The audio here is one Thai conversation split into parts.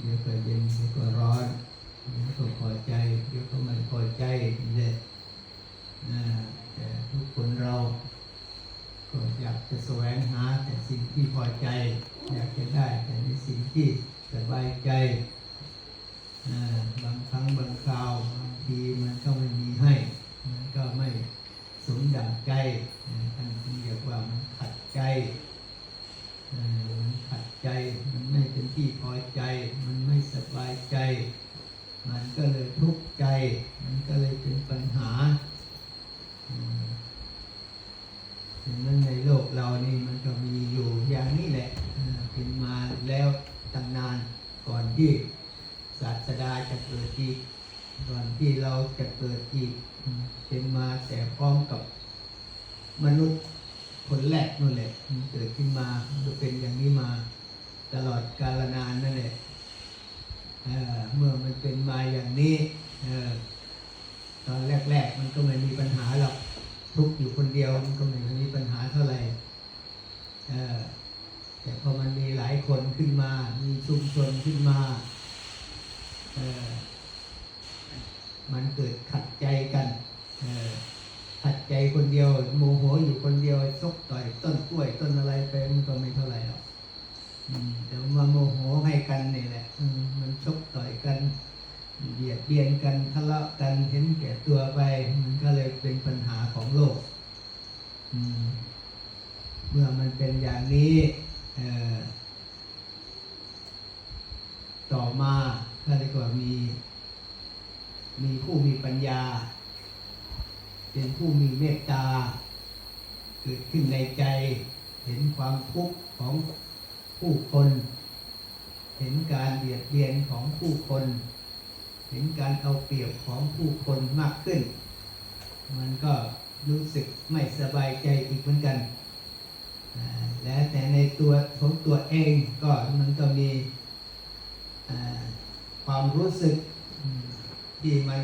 เดี๋ยวก็เย็นเดี๋ยวก็ร้อนเดี๋ยวก็พอใจเดี๋ยวก็ไม่พอใจเนี่ยนะแต่ทุกคนเรา ก็อยากจะแสวงหาแต่สิ่งที่พอใจ อยากจะได้แต่ในสิ่งที่สบายใจอ่าบางครั้งบางคราวบางทีมันก็ไม่มีให้ มันก็ไม่สมดังใจอ่าท่านจึงเรียกว่ามันขัดใจอ่ามันขัดใจ มันไม่เป็นที่พอใจ มันไม่สบายใจ มันก็เลยทุกข์ใจ มันก็เลยเป็นปัญหาอืม ดังนั้นในโลกเรานี่มันก็มีอยู่อย่างนี้แหละอ่าเป็นมาแล้วตั้งนานก่อน ที่ศาสดาจะเกิดอีกก่อนที่เราจะเกิดอีกเป็นมาแต่พร้อมกับมนุษย์คนแรกนั่นแหละเกิดขึ้นมามันก็เป็นอย่างนี้มา ตลอดกาลนานนั่นแหละเเมื่อมันเป็นมาอย่างนี้ตอนแรก ๆ มันก็ไม่มีปัญหาหรอกทุกอยู่คนเดียวมันก็ไม่มีปัญหาเท่าไหร่ แต่พอมันมีหลายคนขึ้นมา มีชุมชนขึ้นมาเออมันเกิดขัดใจกันเออขัดใจคนเดียวโมโหอยู่คนเดียวซกต่อยต้นกล้วยต้นอะไรไปมันก็ไม่เท่าไหร่หรอกอืมแต่มาโมโหให้กันนี่แหละอืมมันชกต่อยกัน เบียดเบียนกันทะเลาะกันเห็นแก่ตัวไป มันก็เลยเป็นปัญหาของโลกอืมเมื่อมันเป็นอย่างนี้เอ่อต่อมาก็เรียกว่ามี มีผู้มีปัญญา เป็นผู้มีเมตตา เกิดขึ้นในใจ เห็นความทุกข์ของผู้คน เห็นการเบียดเบียนของผู้คน เห็นการเอาเปรียบของผู้คนมากขึ้น มันก็รู้สึกไม่สบายใจอีกเหมือนกันอ่าและแต่ในตัวของ ตัวเองก็มันก็มีความรู้สึกที่มัน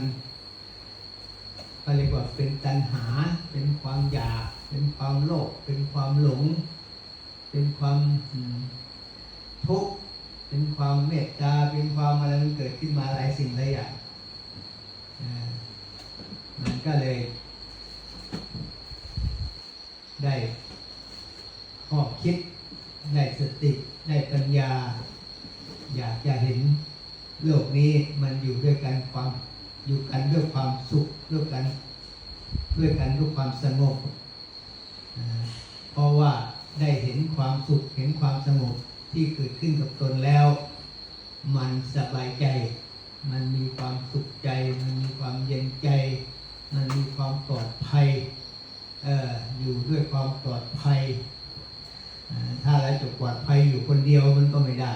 ก็เรียกว่าเป็นตัณหา เป็นความอยาก เป็นความโลภเป็นความหลง เป็นความทุกข์เป็นความเมตตาเป็นความอะไรมันเกิดขึ้นมาหลายสิ่งหลายอย่างมันก็เลย ได้ข้อคิด ได้สติได้ปัญญา อยากจะเห็นโลกนี้มันอยู่ด้วยกันความอยู่กันด้วยความสุขด้วยกัน ด้วยกันด้วยความสงบเพราะว่าได้เห็นความสุขเห็นความสงบที่เกิดขึ้นกับตนแล้ว มันสบายใจ มันมีความสุขใจ มันมีความเย็นใจ มันมีความปลอดภัยเอ่ออยู่ด้วยความปลอดภัยอ่าถ้าเราจะปลอดภัยอยู่คนเดียวมันก็ไม่ได้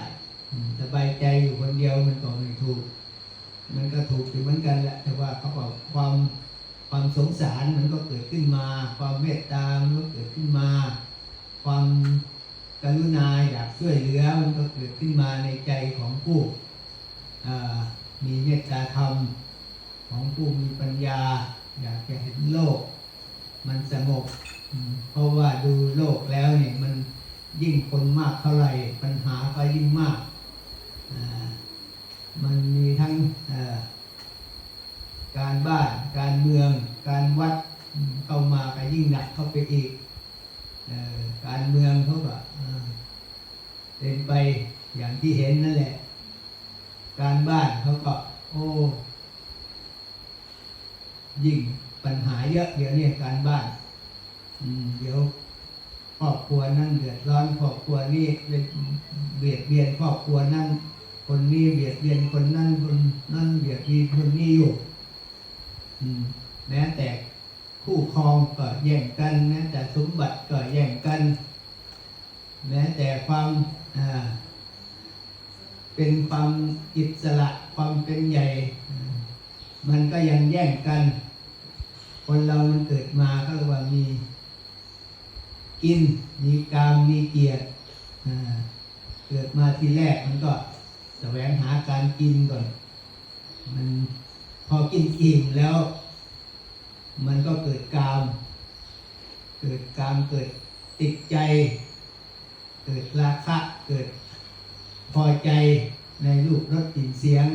อืมสบายใจอยู่คนเดียวมันก็ไม่ถูก มันก็ถูกอยู่เหมือนกันแหละ แต่ว่าเขาบอกความความสงสารมันก็เกิดขึ้นมา ความเมตตา มันก็เกิดขึ้นมา ความกรุณาอยากช่วยเหลือมันก็เกิดขึ้นมาในใจของผู้อ่ามีเมตตาธรรม ของผู้มีปัญญา อยากจะเห็นโลก มันสงบอืมเพราะว่าดูโลกแล้วเนี่ยมันยิ่งคนมากเท่าไหร่ปัญหาก็ยิ่งมากอ่ามันมีทั้งเอ่อการบ้านการเมือง การวัดอืมเข้ามาก็ยิ่งหนักเข้าไปอีกเอ่อการเมืองเขาก็อ่าเป็นไปอย่างที่เห็นนั่นแหละ การบ้านเขาก็ โอ้ ยิ่งปัญหาเยอะเดี๋ยวนี้การบ้าน อืมเดี๋ยวครอบครัวนั่นเดือดร้อนครอบครัวนี้เบียดเบียนครอบครัวนั่นคนนี้เบียดเบียนคนนั่นคนนั่นเบียดเบียนคนนี้อยู่ อืมแม้แต่คู่ครองก็แย่งกันแม้แต่สมบัติก็แย่งกัน แม้แต่ความอ่า เป็นความอิสระความเป็นใหญ่ มันก็ยังแย่งกัน คนเรามันเกิดมาก็เรียกว่ามี กินมีกามมีเกียรติเกิดมาทีแรกมันก็แสวงหาการกินก่อน มันพอกินอิ่มแล้ว มันก็เกิดกาม เกิดกามเกิดติดใจ เกิดราคะเกิดพอใจในรูปรสกลิ่นเสียง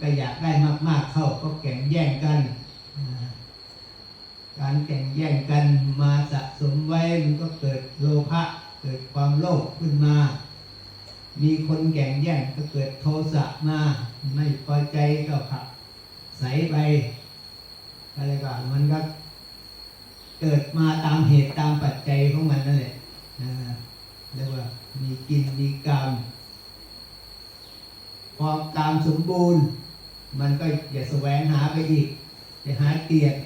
ก็อยากได้มากๆเข้าก็แข่งแย่งกัน การแข่งแย่งกันมาสะสมไว้มันก็เกิดโลภะเกิดความโลภขึ้นมา มีคนแข่งแย่งก็เกิดโทสะมา ไม่พอใจก็ขับใสไปอะไรก็มันก็เกิดมาตามเหตุตามปัจจัยของมันนั่นแหละ เรียกว่ามีกินมีกรรมพอกรรมสมบูรณ์ มันก็อย่าแสวงหาไปอีกจะหาเกียรติ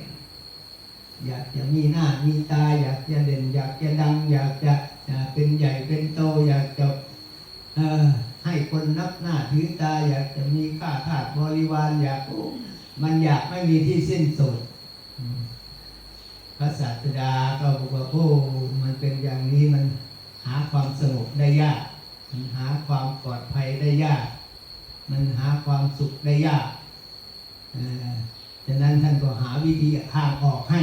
อยากจะมีหน้ามีตา อยากจะเด่น อยากจะดัง อยากจะอ่าเป็นใหญ่เป็นโต อยากจะให้คนนับหน้าถือตา อยากจะมีข้าทาสบริวารอยากมันอยากไม่มีที่สิ้นสุดพระศาสดาก็บอกว่าโอ้มันเป็นอย่างนี้มัน หาความสงบได้ยาก มันหาความปลอดภัยได้ยาก มันหาความสุขได้ยากเอ่อฉะนั้นท่านก็หาวิธีทางออกให้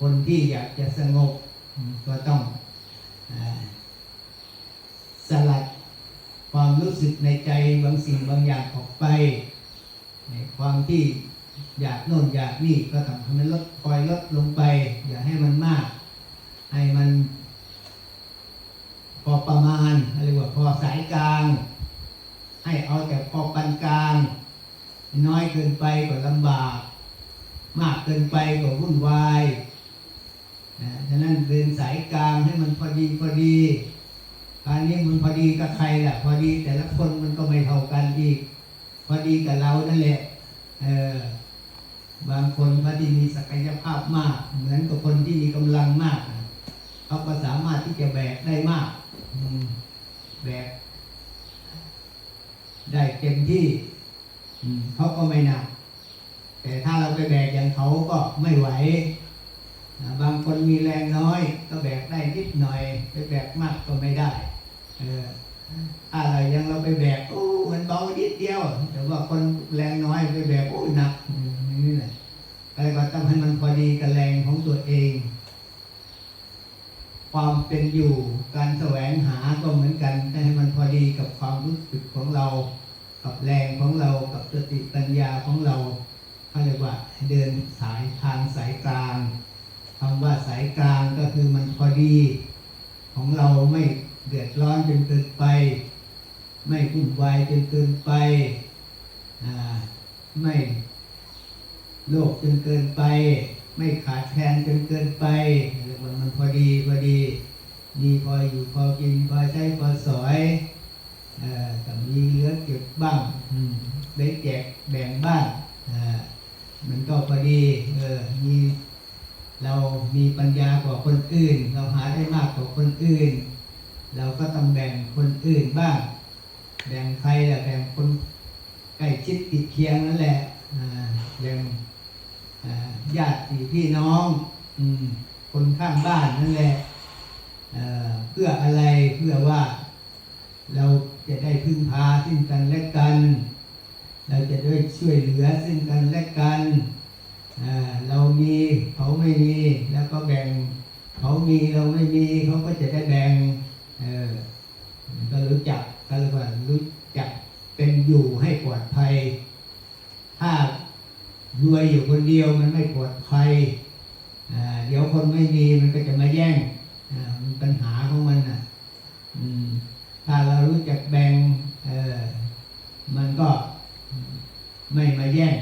คนที่อยากจะสงบก็ต้องอสลัดความรู้สึกในใจบางสิ่งบางอย่างออกไปในความที่อยากโน่นอยากนี่ก็ต้องให้มันลดคอยลดลงไป อย่าให้มันมาก ให้มัน พอประมาณเรียกว่าพอสายกลาง ให้เอาแต่พอปานกลาง น้อยเกินไปก็ลำบาก มากเกินไปก็วุ่นวายนะฉะนั้นเดินสายกลางให้มันพอดีพอดีการนี้มันพอดีกับใครแหละพอดีแต่ละคนมันก็ไม่เท่ากันอีก พอดีกับเรานั่นแหละเออบางคนพอดีมีศักยภาพมาก เหมือนกับคนที่มีกำลังมากเขาก็สามารถที่จะแบกได้มาก แบกได้เต็มที่เขาก็ไม่หนัก แต่ถ้าเราไปแบกอย่างเขาก็ไม่ไหว บางคนมีแรงน้อย ก็แบกได้นิดหน่อย ไปแบกมากก็ไม่ได้อะไรยังเราไปแบกโอ้มันเบานิดเดียว แต่ว่าคนแรงน้อยไปแบกโอ้หนักนี่แหละอะไรก็ต้องให้มันพอดีกับแรงของตัวเอง ความเป็นอยู่ การแสวงหาก็เหมือนกันให้มันพอดีกับความรู้สึกของเรา กับแรงของเรา กับสติปัญญาของเราเขาเรียกว่าเดินสายทางสายกลางคำว่าสายกลางก็คือมันพอดี ของเราไม่เดือดร้อนจนเกินไป ไม่วุ่นวายจนเกินไปอ่าไม่โลภจนเกินไป ไม่ขาดแคลนจนเกินไปเรียกว่ามันพอดีพอดี มีพออยู่พอกินพอใช้พอสอยเอ่อแต่มีเหลือเก็บบ้างอืมได้แจกแบ่งบ้างอ่ามันก็พอดีเออมีเรามีปัญญากว่าคนอื่น เราหาได้มากกว่าคนอื่น เราก็ต้องแบ่งคน อื่นบ้างแบ่งใครละแบ่งคนใกล้ชิดติดเคียงนั่นแหละแบ่งญาติพี่น้องอคนข้างบ้านนั่นแหละเพื่ออะไรเพื่อว่าเราจะได้พึ่งพาซึ่งกันและกัน เราจะได้ช่วยเหลือซึ่งกันและกัน เรามีเขาไม่มีแล้วก็แบ่ง เขามีเราไม่มีเขาก็จะได้แบ่งเก็รู้จักก็เรียกว่ารู้จักเป็นอยู่ให้ปลอดภัย ถ้ารวยอยู่คนเดียวมันไม่ปลอดภัยเดี๋ยวคนไม่มีมันก็จะมาแย่งมันปัญหาของมันอะถ้าเรารู้จักแบ่งมันก็ไม่มาแย่ง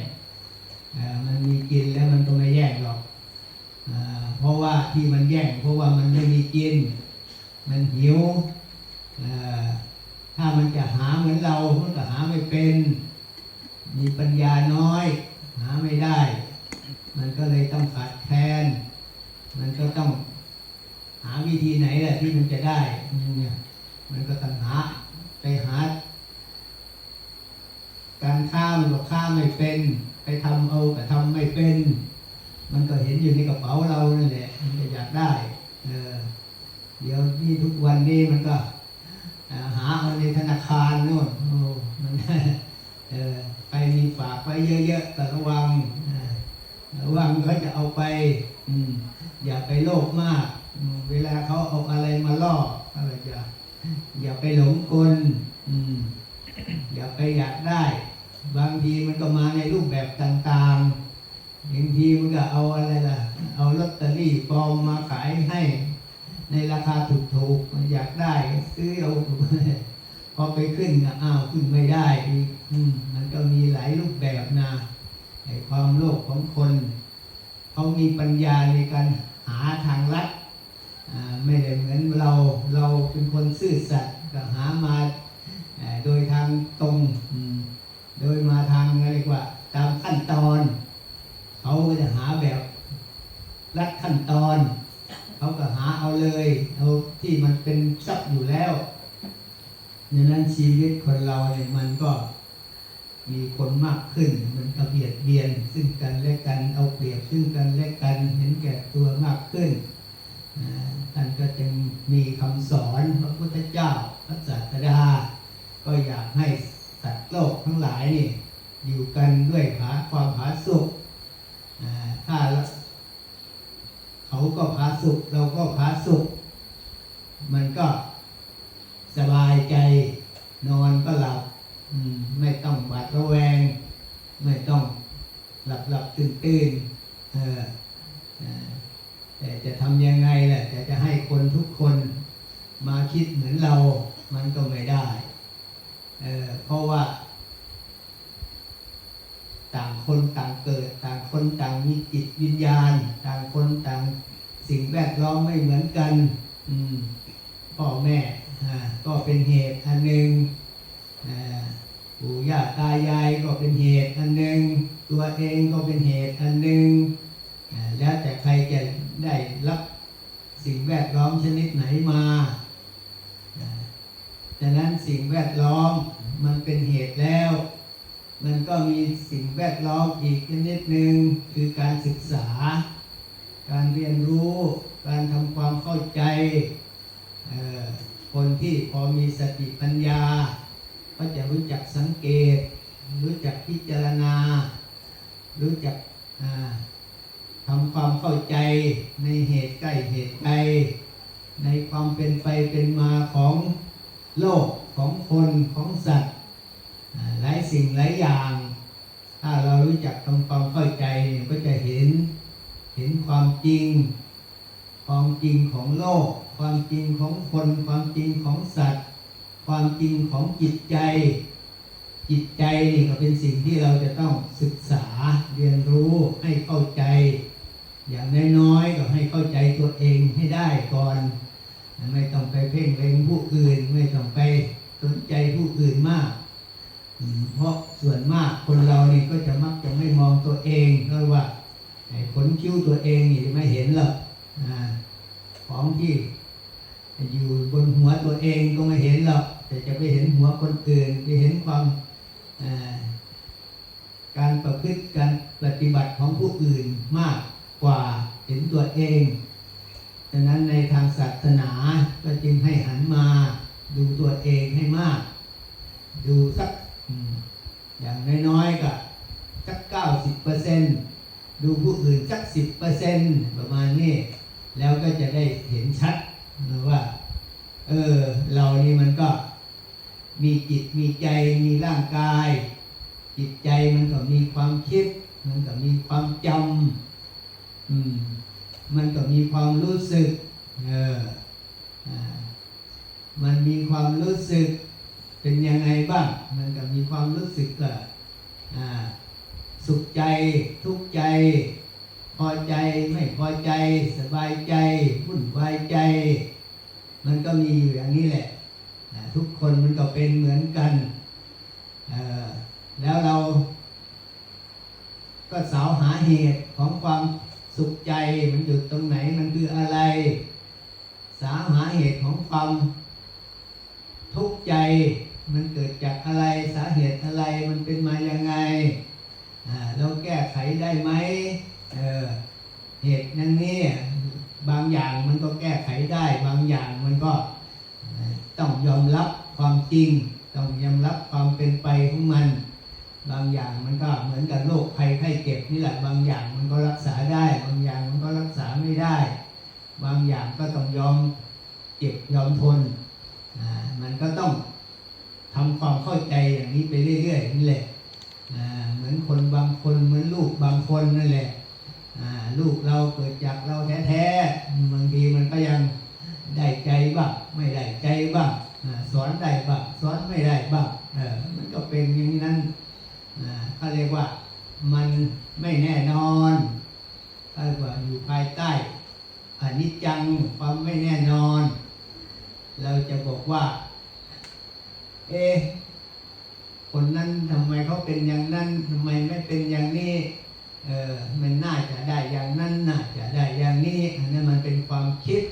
ลับตื่นตื่นเออเออแต่จะทำยังไงล่ะแต่จะให้คนทุกคนมาคิดเหมือนเรา มันก็ไม่ได้เออเพราะว่า ต่างคนต่างเกิด ต่างคนต่างมีจิตวิญญาณ ต่างคนต่างสิ่งแวดล้อมไม่เหมือนกัน อืมพ่อแม่อ่าก็เป็นเหตุอันหนึ่งอ่าปู่ย่าตายายก็เป็นเหตุอันหนึ่งตัวเองก็เป็นเหตุอันหนึ่งอ่าแล้วแต่ใครจะได้รับสิ่งแวดล้อมชนิดไหนมาอ่า ดังนั้นสิ่งแวดล้อมมันเป็นเหตุแล้ว มันก็มีสิ่งแวดล้อมอีกนิดหนึ่งคือการศึกษา การเรียนรู้ การทำความเข้าใจ คนที่พอมีสติปัญญา ก็จะรู้จักสังเกต รู้จักพิจารณา รู้จักทำความเข้าใจในเหตุใกล้เหตุไกลในความเป็นไปเป็นมาของ โลกของคนของสัตว์หลายสิ่งหลายอย่าง ถ้าเรารู้จักทำความเข้าใจก็จะเห็นเห็นความจริง ความจริงของโลก ความจริงของคน ความจริงของสัตว์ ความจริงของจิตใจ จิตใจนี่ก็เป็นสิ่งที่เราจะต้องศึกษาเรียนรู้ให้เข้าใจ อย่างน้อยๆก็ให้เข้าใจตัวเองให้ได้ก่อน ไม่ต้องไปเพ่งเล็งผู้อื่น ไม่ต้องไปสนใจผู้อื่นมาก เพราะส่วนมากคนเรานี่ก็จะมักจะไม่มองตัวเองเพราะว่าขนคิ้วตัวเองนี่ไม่เห็นหรอกอของที่อยู่บนหัวตัวเองก็ไม่เห็นหรอกแต่จะไปเห็นหัวคนอื่นไปเห็นความการประพฤติการปฏิบัติของผู้อื่นมากกว่าเห็นตัวเอง ดังนั้นในทางศาสนาก็จึงให้หันมาดูตัวเองให้มาก ดูสักอย่างน้อยๆก็สักเก้าสิบเปอร์เซนดูผู้อื่นสักสิบเปอร์เซนประมาณนี้ แล้วก็จะได้เห็นชัดนะว่า เออ เรานี่มันก็มีจิตมีใจมีร่างกาย จิตใจมันก็มีความคิด มันก็มีความจำอืม มันก็มีความรู้สึกเอออ่ามันมีความรู้สึกเป็นยังไงบ้าง มันก็มีความรู้สึกก็อ่าสุขใจทุกข์ใจ พอใจไม่พอใจสบายใจวุ่นวายใจ มันก็มีอยู่อย่างนี้แหละ ทุกคนมันก็เป็นเหมือนกันอ่อแล้วเราก็สาวหาเหตุของความ สุขใจมันอยู่ตรงไหนมันคืออะไร สาหาเหตุของความทุกข์ใจมันเกิดจากอะไรสาเหตุอะไรมันเป็นมายังไงเราแก้ไขได้ไหมเเหตุนั้นนี่บางอย่างมันก็แก้ไขได้ บางอย่างมันก็ต้องยอมรับความจริง ต้องยอมรับความเป็นไปของมัน บางอย่างมันก็เหมือนกับโรคภัยไข้เจ็บนี่แหละ บางอย่างมันก็รักษาได้ บางอย่างมันก็รักษาไม่ได้ บางอย่างก็ต้องยอมเจ็บยอมทนมันก็ต้องทำความเข้าใจอย่างนี้ไปเรื่อยๆนี่แหละเหมือนคนบางคนเหมือนลูกบางคนนั่นแหละอ่าลูกเราเกิดจากเราแท้ๆบางทีมันก็ยังได้ใจบ้างไม่ได้ใจบ้างอ่าสอนได้บ้างสอนไม่ได้บ้างเออมันก็เป็นอย่างนั้นอ่าเขาเรียกว่ามันไม่แน่นอนเขาเรียกว่าอยู่ภายใต้อนิจจังความไม่แน่นอน เราจะบอกว่า เอะคนนั้นทำไมเขาเป็นอย่างนั้นทำไมไม่เป็นอย่างนี้ เออ มันน่าจะได้อย่างนั้นน่าจะได้อย่างนี้ อันนั้นมันเป็นความคิด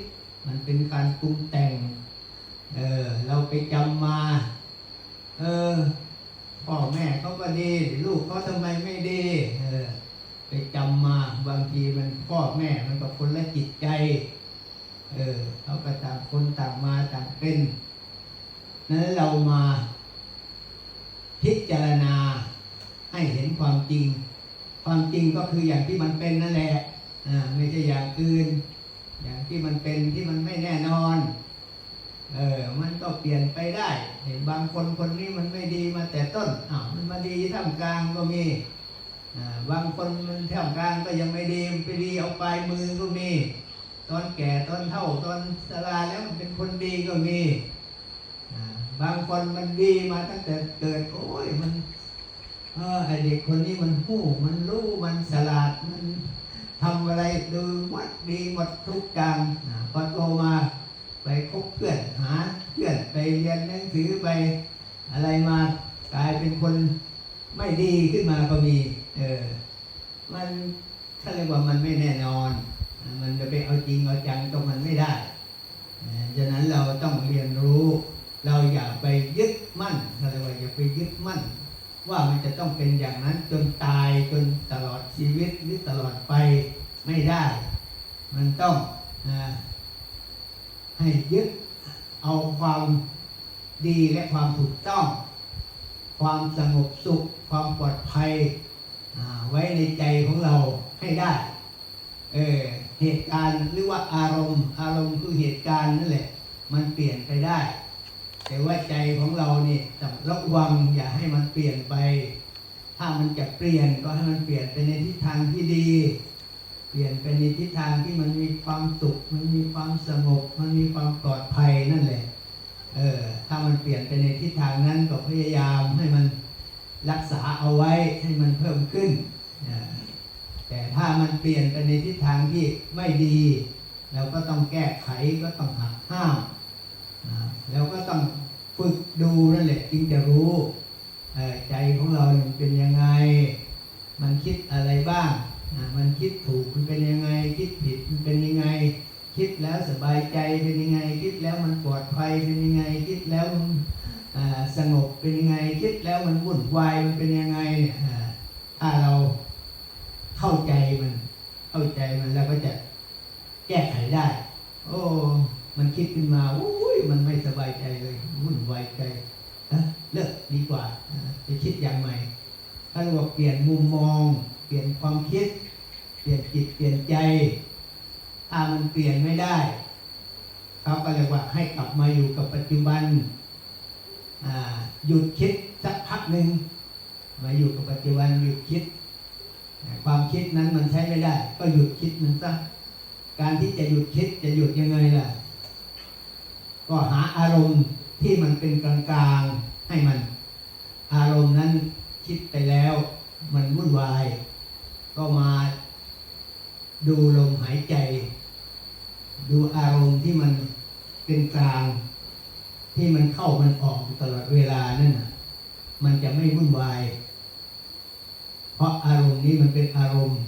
มันเป็นการปรุงแต่ง เออ เราไปจำมา เออพ่อแม่เขาก็ดี ลูกเขาทำไมไม่ดี เออ ไปจำมาบางทีมันพ่อแม่มันก็คนละจิตใจ เออเขาก็ต่างคนต่างมาต่างเป็นนั้นเรามาพิจารณาให้เห็นความจริง ความจริงก็คืออย่างที่มันเป็นนั่นแหละ อ่า ไม่ใช่อย่างอื่น อย่างที่มันเป็นที่มันไม่แน่นอน เออ มันก็เปลี่ยนไปได้เห็นบางคนคนนี้มันไม่ดีมาแต่ต้นอ้าวมันมาดีท่ามกลางก็มีบางคนมันท่ามกลางก็ยังไม่ดีไปดีเอาปลายมือก็มี ตอนแก่ตอนเท่าตอนสราแล้วมันเป็นคนดีก็มีบางคนมันดีมาตั้งแต่เกิดโอ้ยมันเออไอเด็กคนนี้มันหู้มันรู้มันฉลาดมันทำอะไรดูวัดดีหมดทุกอย่างพอโตมา ไปคบเพื่อนหาเพื่อนไปเรียนหนังสือไปอะไรมากลายเป็นคนไม่ดีขึ้นมาก็มี เออ มันเขาเรียกว่ามันไม่แน่นอน มันจะไปเอาจริงเอาจังก็มันไม่ได้ฉะนั้นเราต้องเรียนรู้ เราอย่าไปยึดมั่นอะไรว่าอย่าไปยึดมั่น ว่ามันจะต้องเป็นอย่างนั้นจนตายจนตลอดชีวิตหรือตลอดไปไม่ได้ มันต้อง ให้ยึดเอาความดีและความถูกต้อง ความสงบสุข ความปลอดภัยไว้ในใจของเราให้ได้ เออเหตุการณ์หรือว่าอารมณ์ อารมณ์คือเหตุการณ์นั่นแหละ มันเปลี่ยนไปได้ แต่ว่าใจของเราเนี่ยต้องระวังอย่าให้มันเปลี่ยนไป ถ้ามันจะเปลี่ยนก็ให้มันเปลี่ยนไปในทิศทางที่ดี เปลี่ยนไปในทิศทางที่มันมีความสุข มันมีความสงบ มันมีความปลอดภัยนั่นแหละ เออ ถ้ามันเปลี่ยนไปในทิศทางนั้นก็พยายามให้มันรักษาเอาไว้ให้มันเพิ่มขึ้น แต่ถ้ามันเปลี่ยนไปในทิศทางที่ไม่ดีเราก็ต้องแก้ไขก็ต้องหักห้ามแล้วก็ต้องฝึกดูนั่นแหละจึงจะรู้ใจของเราเป็นยังไง มันคิดอะไรบ้าง มันคิดถูกมันเป็นยังไง คิดผิดมันเป็นยังไง คิดแล้วสบายใจเป็นยังไง คิดแล้วมันปลอดภัยเป็นยังไง คิดแล้วมันสงบเป็นยังไง คิดแล้วมันวุ่นวายมันเป็นยังไงเนี่ยถ้าเราเข้าใจมัน เข้าใจมันแล้วก็จะแก้ไขได้ โอ้ มันคิดขึ้นมาโอ้ยมันไม่สบายใจเลยวุ่นวายใจนะเลิกดีกว่าอ่าจะคิดอย่างใหม่ถ้าเราเปลี่ยนมุมมอง เปลี่ยนความคิด เปลี่ยนจิตเปลี่ยนใจ ถ้ามันเปลี่ยนไม่ได้เขาก็เรียกว่าให้กลับมาอยู่กับปัจจุบันหยุดคิดสักพักหนึ่งมาอยู่กับปัจจุบันหยุดคิด ความคิดนั้นมันใช้ไม่ได้ ก็หยุดคิดมันซะการที่จะหยุดคิดจะหยุดยังไงล่ะ ก็หาอารมณ์ที่มันเป็นกลางๆให้มัน อารมณ์นั้นคิดไปแล้ว มันวุ่นวาย ก็มาดูลมหายใจ ดูอารมณ์ที่มันเป็นกลาง ที่มันเข้ามันออกตลอดเวลานั่นน่ะมันจะไม่วุ่นวาย เพราะอารมณ์นี้มันเป็นอารมณ์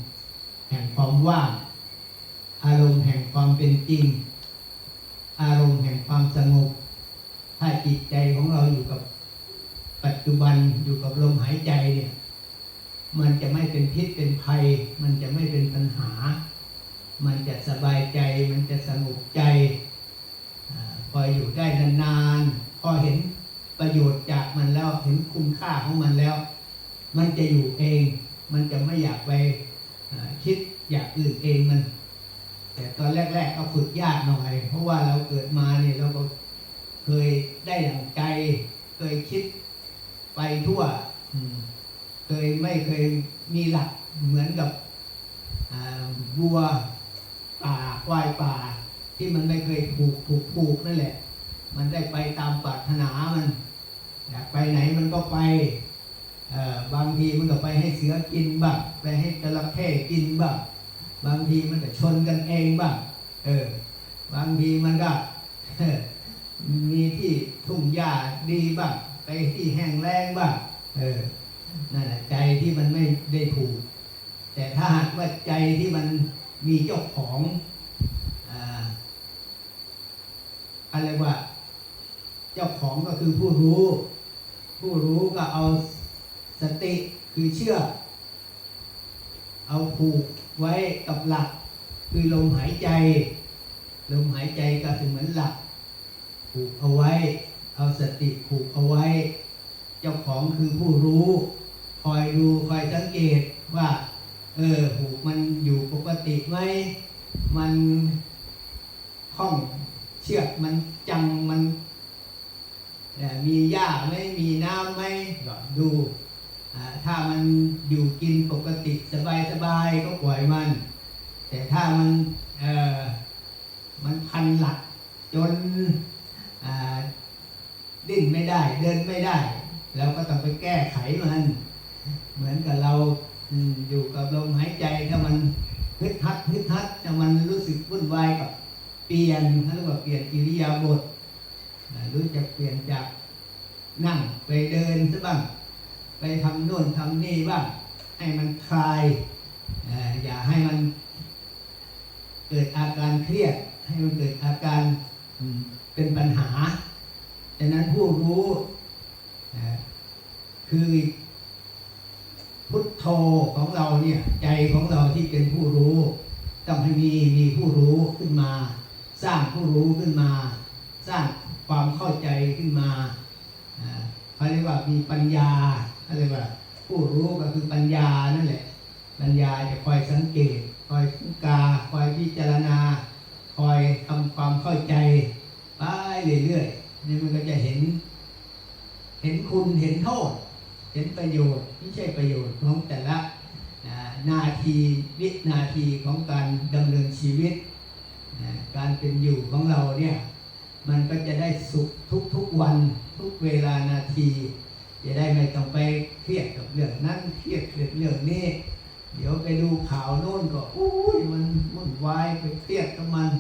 แห่งความว่าง อารมณ์แห่งความเป็นจริง อารมณ์แห่งความสงบ ถ้าจิตใจของเราอยู่กับปัจจุบันอยู่กับลมหายใจเนี่ย มันจะไม่เป็นพิษเป็นภัย มันจะไม่เป็นปัญหา มันจะสบายใจ มันจะสงบใจพออยู่ได้นานๆ พอเห็นประโยชน์จากมันแล้ว เห็นคุณค่าของมันแล้ว มันจะอยู่เอง มันจะไม่อยากไปคิดอยากอื่นเองมัน แต่ตอนแรกๆก็ฝึกยากหน่อย เพราะว่าเราเกิดมาเนี่ยเราก็เคยได้อย่างใจ เคยคิดไปทั่วอืม เคยไม่เคยมีหลักเหมือนกับวัวป่าควายป่า ที่มันไม่เคยผูกผูกผูกนั่นแหละ มันได้ไปตามปรารถนามันอยากไปไหนมันก็ไปบางทีมันก็ไปให้เสือกินบ้างไปให้จระเข้กินบ้างบางทีมันก็ชนกันเองบ้างเออบางทีมันก็มีที่ทุ่งหญ้าดีบ้างไปที่แห้งแล้งบ้างเออ นั่นแหละใจที่มันไม่ได้ผูก แต่ถ้าหากว่าใจที่มันมีเจ้าของอ่าอะไรว่า เจ้าของก็คือผู้รู้ ผู้รู้ก็เอาสติคือเชื่อ เอาผูกไว้กับหลัก คือลมหายใจ ลมหายใจก็คือเหมือนหลัก ผูกเอาไว้ เอาสติผูกเอาไว้ เจ้าของคือผู้รู้ คอยดูคอยสังเก ตว่า เออหูมันอยู่ปกติไหมมันคล่องเชือกมันจังมันเอ่อมีหญ้าไหมมีน้ำไหมก็ดูอ่าถ้ามันอยู่กินปกติสบายสบายๆก็ปล่อยมัน แต่ถ้ามันเอ่อมันพันหลัก จนอ่าดิ้นไม่ได้ เดินไม่ได้เราก็ต้องไปแก้ไขมัน เหมือนกับเราอืมอยู่กับลมหายใจถ้ามันฮึดฮัดฮึดฮัดถ้ามันรู้สึกวุ่นวายกับเปลี่ยนเขาเรียกว่าเปลี่ยนอิริยาบถอ่ารู้จักเปลี่ยนจาก นั่งไปเดินซะบ้าง ไปทำโน่นทำนี่บ้าง ให้มันคลายอย่าให้มันเกิดอาการเครียด ให้มันเกิดอาการเป็นปัญหาดังนั้นผู้รู้คือพุทโธของเราเนี่ย ใจของเราที่เป็นผู้รู้ ต้องให้มีมีผู้รู้ขึ้นมา สร้างผู้รู้ขึ้นมา สร้างความเข้าใจขึ้นมา เขาเรียกว่ามีปัญญาเขาเรียกว่า ผู้รู้ก็คือปัญญานั่นแหละ ปัญญาจะคอยสังเกต คอยทุกาคอยพิจารณา คอยทำความเข้าใจไปเรื่อยๆนี่มันก็จะเห็น เห็นคุณเห็นโทษ เห็นประโยชน์ไม่ใช่ประโยชน์ของแต่ละนาทีวินาทีของการดำเนินชีวิต การเป็นอยู่ของเราเนี่ย มันก็จะได้สุขทุกๆวัน ทุกเวลานาที จะได้ไม่ต้องไปเครียดกับเรื่องนั้นเครียดกับเรื่องนี้ เดี๋ยวไปดูข่าวโน่นก็อุ้ยมันวุ่นวายไปเครียดกับมัน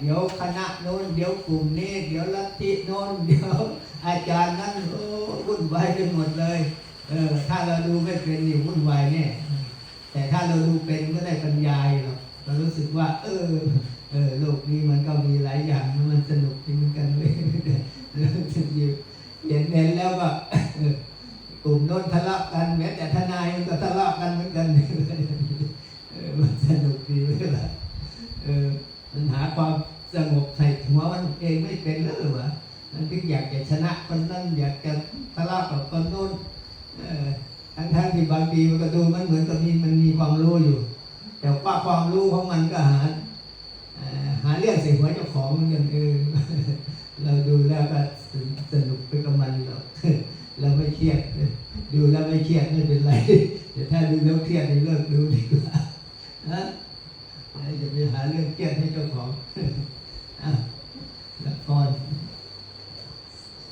เดี๋ยวคณะโน้นเดี๋ยวกลุ่มนี้ เดี๋ยวลัทธิโน้นเดี๋ยวอาจารย์นั้นโอ้วุ่นวายไปหมดเลยเออถ้าเราดูไม่เป็นนี่วุ่นวายแน่แต่ถ้าเราดูเป็นก็ได้ปัญญาอยู่หรอกเรารู้สึกว่า เออเออโลกนี้มันก็มีหลายอย่างมันสนุกจริงเหมือนกันเลย เราจะอยู่เห็นเห็นแล้วก็กลุ่มโน้นทะเลาะกันแม้แต่ทนายมันก็ทะเลาะกันเหมือนกันมันสนุกดีเวลาเออมันหาความสงบใส่หัวมันเองไม่เป็นหรือวะมันถึงอยากจะชนะคนนั้นอยากจะทะเลาะกับคนโน้นทั้งทั้งที่บางทีมันก็ดูมันเหมือนกับมีมันมีความรู้อยู่ แต่ว่าความรู้ของมันก็หา